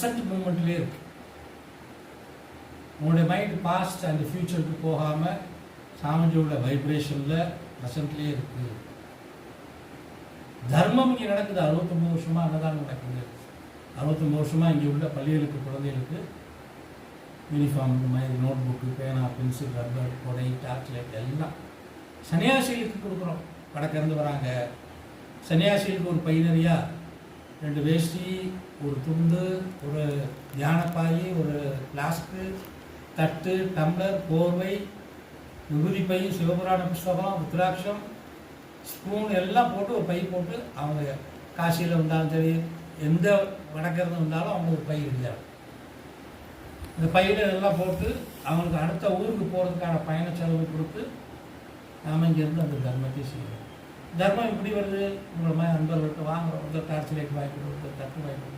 Present மூமெண்ட்லேயே இருக்கு. உங்களுடைய mind past and ஃப்யூச்சருக்கு போகாமல் சாமிஜியோட வைப்ரேஷனில் ப்ரெசன்ட்லேயே இருக்கு. தர்மம் இங்கே நடக்குது. அறுபத்தொம்பது வருஷமாக அன்னதானம் நடக்குது. அறுபத்தொம்பது வருஷமாக இங்கே உள்ள பள்ளிகளுக்கு குழந்தைகளுக்கு யூனிஃபார்ம் இந்த மாதிரி நோட் புக்கு பேனா பென்சில் ரப்பர் கொடை டார்ச் எல்லாம் சன்னியாசிகளுக்கு கொடுக்குறோம். வடக்கிருந்து வராங்க. சன்னியாசிகளுக்கு ஒரு பை நிறையா ரெண்டு வேஷ்டி ஒரு துண்டு ஒரு தியானப்பாய் ஒரு பிளாஸ்க்கு தட்டு டம்ளர் போர்வை விபூதி பை சிவபுராண புஸ்தகம் ருத்ராட்சம் ஸ்பூன் எல்லாம் போட்டு ஒரு பை போட்டு அவங்க காசியில் வந்தாலும் சரி எந்த வடக்கிறது வந்தாலும் அவங்க ஒரு பை இருந்தாங்க இந்த பையில் எல்லாம் போட்டு அவங்களுக்கு அடுத்த ஊருக்கு போகிறதுக்கான பயண செலவு கொடுத்து நாம் இங்கேருந்து அந்த தர்மத்தை செய்யணும். தர்மம் எப்படி வருது? உங்களை மாதிரி நண்பர்கள்ட்ட வாங்குறோம். of the earth like by group the that by group